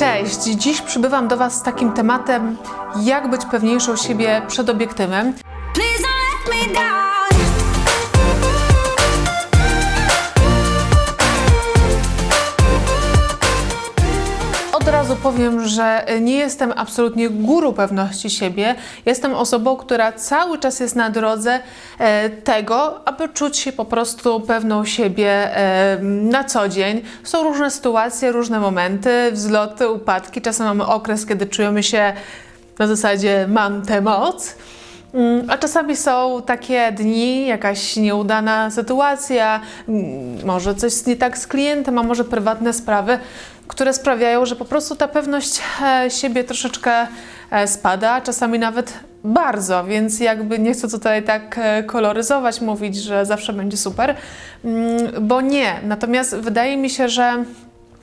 Cześć! Dziś przybywam do Was z takim tematem, jak być pewniejszą siebie przed obiektywem. Powiem, że nie jestem absolutnie guru pewności siebie. Jestem osobą, która cały czas jest na drodze e, tego, aby czuć się po prostu pewną siebie e, na co dzień. Są różne sytuacje, różne momenty, wzloty, upadki. Czasem mamy okres, kiedy czujemy się na zasadzie mam tę moc. Mm, A czasami są takie dni, jakaś nieudana sytuacja, mm, może coś nie tak z klientem, a może prywatne sprawy, które sprawiają, że po prostu ta pewność e, siebie troszeczkę e, spada, czasami nawet bardzo, więc jakby nie chcę tutaj tak e, koloryzować, mówić, że zawsze będzie super, mm, bo nie. Natomiast wydaje mi się, że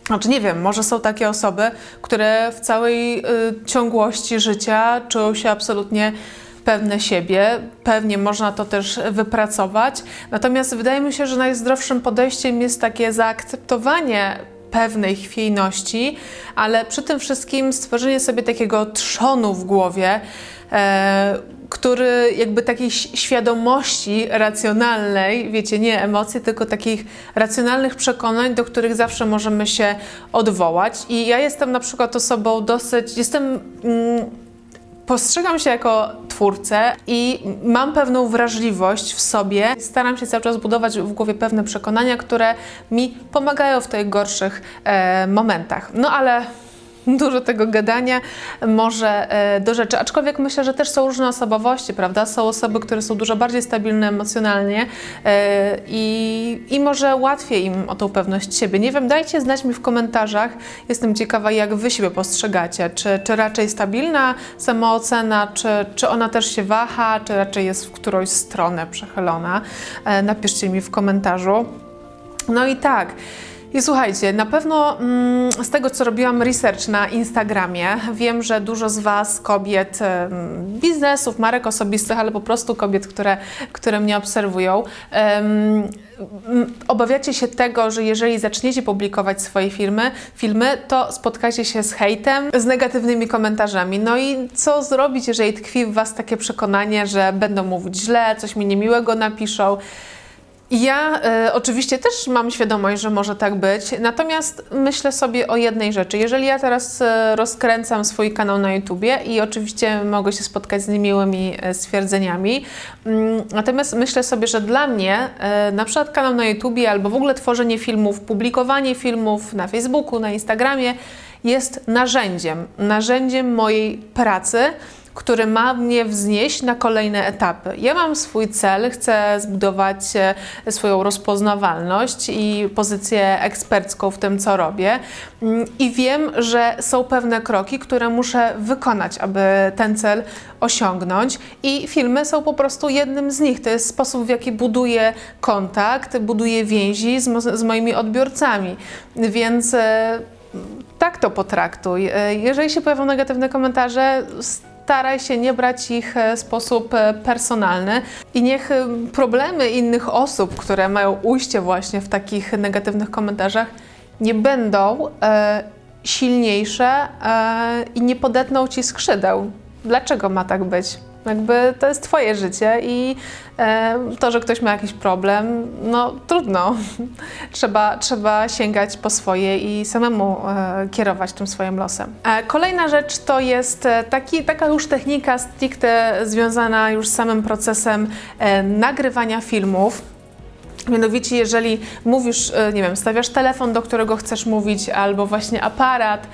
znaczy nie wiem, może są takie osoby, które w całej y, ciągłości życia czują się absolutnie pewne siebie. Pewnie można to też wypracować. Natomiast wydaje mi się, że najzdrowszym podejściem jest takie zaakceptowanie pewnej chwiejności, ale przy tym wszystkim stworzenie sobie takiego trzonu w głowie, e, który jakby takiej świadomości racjonalnej, wiecie, nie emocji, tylko takich racjonalnych przekonań, do których zawsze możemy się odwołać. I ja jestem na przykład osobą dosyć, jestem. Mm, Postrzegam się jako twórcę i mam pewną wrażliwość w sobie. Staram się cały czas budować w głowie pewne przekonania, które mi pomagają w tych gorszych e, momentach. No ale dużo tego gadania może e, do rzeczy. Aczkolwiek myślę, że też są różne osobowości, prawda? Są osoby, które są dużo bardziej stabilne emocjonalnie e, i, i może łatwiej im o tą pewność siebie. Nie wiem, dajcie znać mi w komentarzach. Jestem ciekawa, jak wy siebie postrzegacie. Czy, czy raczej stabilna samoocena, czy, czy ona też się waha, czy raczej jest w którąś stronę przechylona? E, napiszcie mi w komentarzu. No i tak. I słuchajcie, na pewno mm, z tego, co robiłam research na Instagramie, wiem, że dużo z Was, kobiet, biznesów, marek osobistych, ale po prostu kobiet, które, które mnie obserwują, obawiacie się tego, że jeżeli zaczniecie publikować swoje filmy, filmy, to spotkacie się z hejtem, z negatywnymi komentarzami. No i co zrobić, jeżeli tkwi w Was takie przekonanie, że będą mówić źle, coś mi niemiłego napiszą? Ja e, oczywiście też mam świadomość, że może tak być, natomiast myślę sobie o jednej rzeczy. Jeżeli ja teraz e, rozkręcam swój kanał na YouTubie i oczywiście mogę się spotkać z niemiłymi e, stwierdzeniami, mm, natomiast myślę sobie, że dla mnie e, na przykład kanał na YouTubie albo w ogóle tworzenie filmów, publikowanie filmów na Facebooku, na Instagramie jest narzędziem, narzędziem mojej pracy który ma mnie wznieść na kolejne etapy. Ja mam swój cel, chcę zbudować e, swoją rozpoznawalność i pozycję ekspercką w tym, co robię. Mm, I wiem, że są pewne kroki, które muszę wykonać, aby ten cel osiągnąć. I filmy są po prostu jednym z nich. To jest sposób, w jaki buduję kontakt, buduję więzi z, z moimi odbiorcami. Więc. e, tak to potraktuj. E, Jeżeli się pojawią negatywne komentarze, staraj się nie brać ich e, w sposób e, personalny i niech e, problemy innych osób, które mają ujście właśnie w takich negatywnych komentarzach, nie będą e, silniejsze e, i nie podetną ci skrzydeł. Dlaczego ma tak być? Jakby to jest Twoje życie i e, to, że ktoś ma jakiś problem, no trudno. trzeba, trzeba sięgać po swoje i samemu e, kierować tym swoim losem. E, kolejna rzecz to jest taki, taka już technika stricte związana już z samym procesem nagrywania filmów. Mianowicie, jeżeli mówisz, nie wiem, stawiasz telefon, do którego chcesz mówić, albo właśnie aparat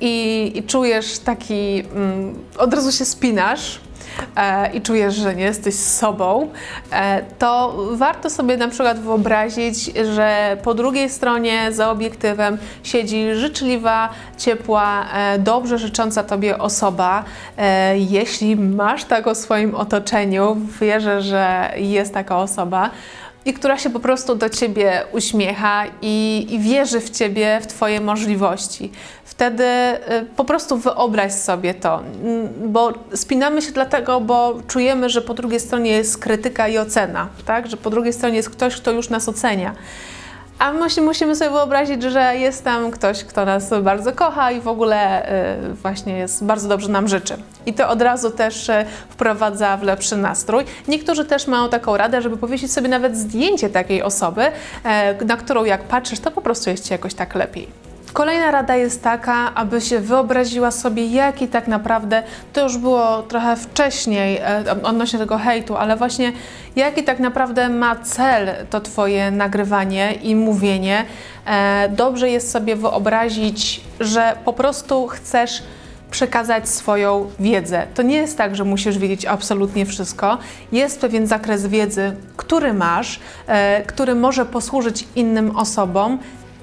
i, i czujesz taki, mm, od razu się spinasz, i czujesz, że nie jesteś sobą, e, to warto sobie na przykład wyobrazić, że po drugiej stronie za obiektywem siedzi życzliwa, ciepła, e, dobrze życząca Tobie osoba. E, jeśli masz tak o swoim otoczeniu, wierzę, że jest taka osoba, i która się po prostu do ciebie uśmiecha i, i wierzy w ciebie, w twoje możliwości. Wtedy y, po prostu wyobraź sobie to, bo spinamy się dlatego, bo czujemy, że po drugiej stronie jest krytyka i ocena, tak? Że po drugiej stronie jest ktoś, kto już nas ocenia. A musi, musimy sobie wyobrazić, że jest tam ktoś, kto nas bardzo kocha i w ogóle y, właśnie jest bardzo dobrze nam życzy. I to od razu też y, wprowadza w lepszy nastrój. Niektórzy też mają taką radę, żeby powiesić sobie nawet zdjęcie takiej osoby, e, na którą jak patrzysz, to po prostu jest ci jakoś tak lepiej. Kolejna rada jest taka, aby się wyobraziła sobie, jaki tak naprawdę, to już było trochę wcześniej e, odnośnie tego hejtu, ale właśnie jaki tak naprawdę ma cel to Twoje nagrywanie i mówienie. E, dobrze jest sobie wyobrazić, że po prostu chcesz przekazać swoją wiedzę. To nie jest tak, że musisz wiedzieć absolutnie wszystko. Jest pewien zakres wiedzy, który masz, e, który może posłużyć innym osobom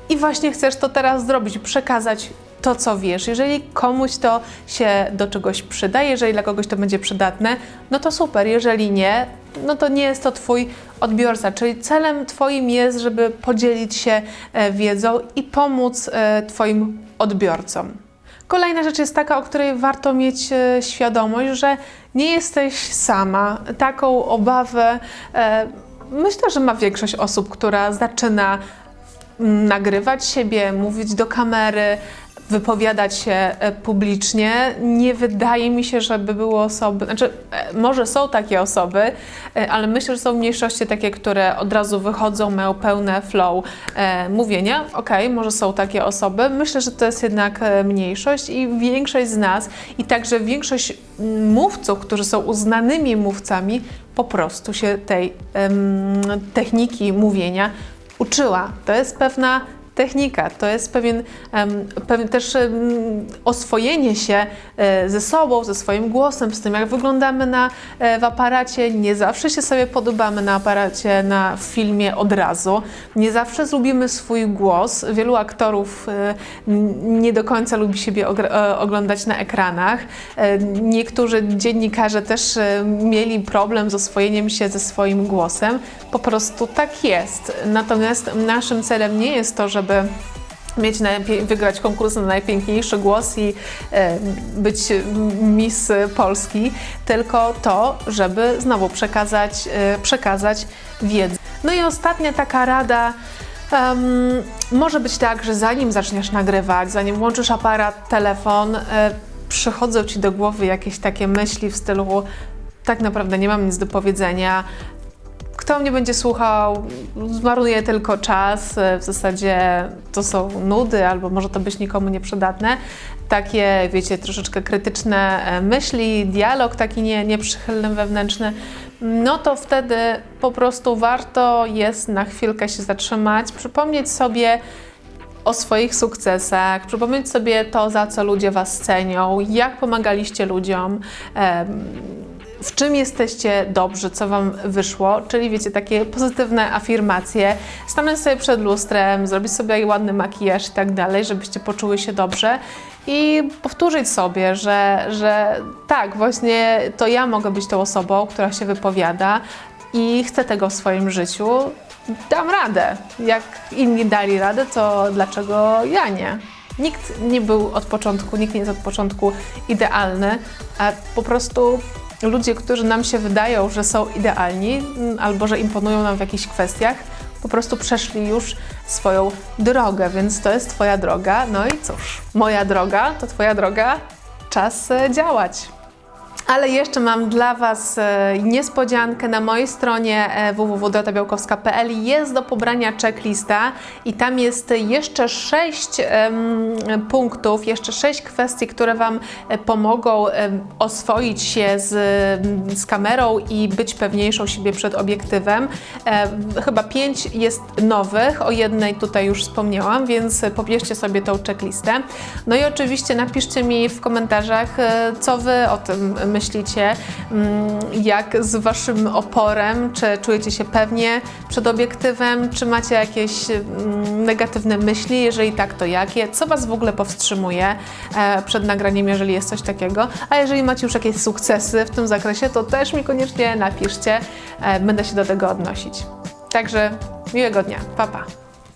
i właśnie chcesz to teraz zrobić, przekazać to, co wiesz. Jeżeli komuś to się do czegoś przyda, jeżeli dla kogoś to będzie przydatne, no to super. Jeżeli nie, no to nie jest to Twój odbiorca. Czyli celem Twoim jest, żeby podzielić się e, wiedzą i pomóc e, Twoim odbiorcom. Kolejna rzecz jest taka, o której warto mieć e, świadomość, że nie jesteś sama. Taką obawę myślę, że ma większość osób, która zaczyna nagrywać siebie, mówić do kamery, wypowiadać się e, publicznie. Nie wydaje mi się, żeby były osoby, znaczy e, może są takie osoby, e, ale myślę, że są mniejszości takie, które od razu wychodzą, mają pełne flow mówienia. Okej, może są takie osoby. Myślę, że to jest jednak mniejszość i większość z nas i także większość mm, mówców, którzy są uznanymi mówcami, po prostu się tej em, techniki mówienia uczyła. To jest pewna technika, to jest pewien, pewien też oswojenie się e, ze sobą, ze swoim głosem, z tym jak wyglądamy na, e, w aparacie. Nie zawsze się sobie podobamy na aparacie, na filmie od razu. Nie zawsze lubimy swój głos. Wielu aktorów e, nie do końca lubi siebie oglądać na ekranach. Niektórzy dziennikarze też mieli problem z oswojeniem się ze swoim głosem. Po prostu tak jest. Natomiast naszym celem nie jest to, żeby mieć najpie- wygrać konkurs na najpiękniejszy głos i e, być Miss Polski, tylko to, żeby znowu przekazać, e, przekazać wiedzę. No i ostatnia taka rada. em, może być tak, że zanim zaczniesz nagrywać, zanim włączysz aparat, telefon, e, przychodzą ci do głowy jakieś takie myśli w stylu tak naprawdę nie mam nic do powiedzenia, kto mnie będzie słuchał, zmarnuje tylko czas, w zasadzie to są nudy, albo może to być nikomu nieprzydatne. Takie, wiecie, troszeczkę krytyczne e, myśli, dialog taki nie, nieprzychylny wewnętrzny, no to wtedy po prostu warto jest na chwilkę się zatrzymać, przypomnieć sobie, o swoich sukcesach, przypomnieć sobie to, za co ludzie Was cenią, jak pomagaliście ludziom, w czym jesteście dobrzy, co Wam wyszło, czyli wiecie, takie pozytywne afirmacje, stanąć sobie przed lustrem, zrobić sobie ładny makijaż i tak dalej, żebyście poczuły się dobrze. I powtórzyć sobie, że, że tak, właśnie to ja mogę być tą osobą, która się wypowiada i chcę tego w swoim życiu, dam radę. Jak inni dali radę, to dlaczego ja nie? Nikt nie był od początku, nikt nie jest od początku idealny, a po prostu ludzie, którzy nam się wydają, że są idealni mm, albo że imponują nam w jakichś kwestiach, po prostu przeszli już swoją drogę, więc to jest Twoja droga. No i cóż, moja droga to Twoja droga, czas e, działać. Ale jeszcze mam dla Was e, niespodziankę na mojej stronie e, www.dotabiałkowska.pl jest do pobrania checklista i tam jest jeszcze sześć punktów, jeszcze sześć kwestii, które Wam e, pomogą oswoić się z, z kamerą i być pewniejszą siebie przed obiektywem. Chyba pięć jest nowych, o jednej tutaj już wspomniałam, więc pobierzcie sobie tą checklistę. No i oczywiście napiszcie mi w komentarzach, co Wy o tym myślicie, mm, jak z Waszym oporem, czy czujecie się pewnie przed obiektywem, czy macie jakieś mm, negatywne myśli, jeżeli tak, to jakie, co Was w ogóle powstrzymuje e, przed nagraniem, jeżeli jest coś takiego, a jeżeli macie już jakieś sukcesy w tym zakresie, to też mi koniecznie napiszcie, e, będę się do tego odnosić. Także miłego dnia, pa pa!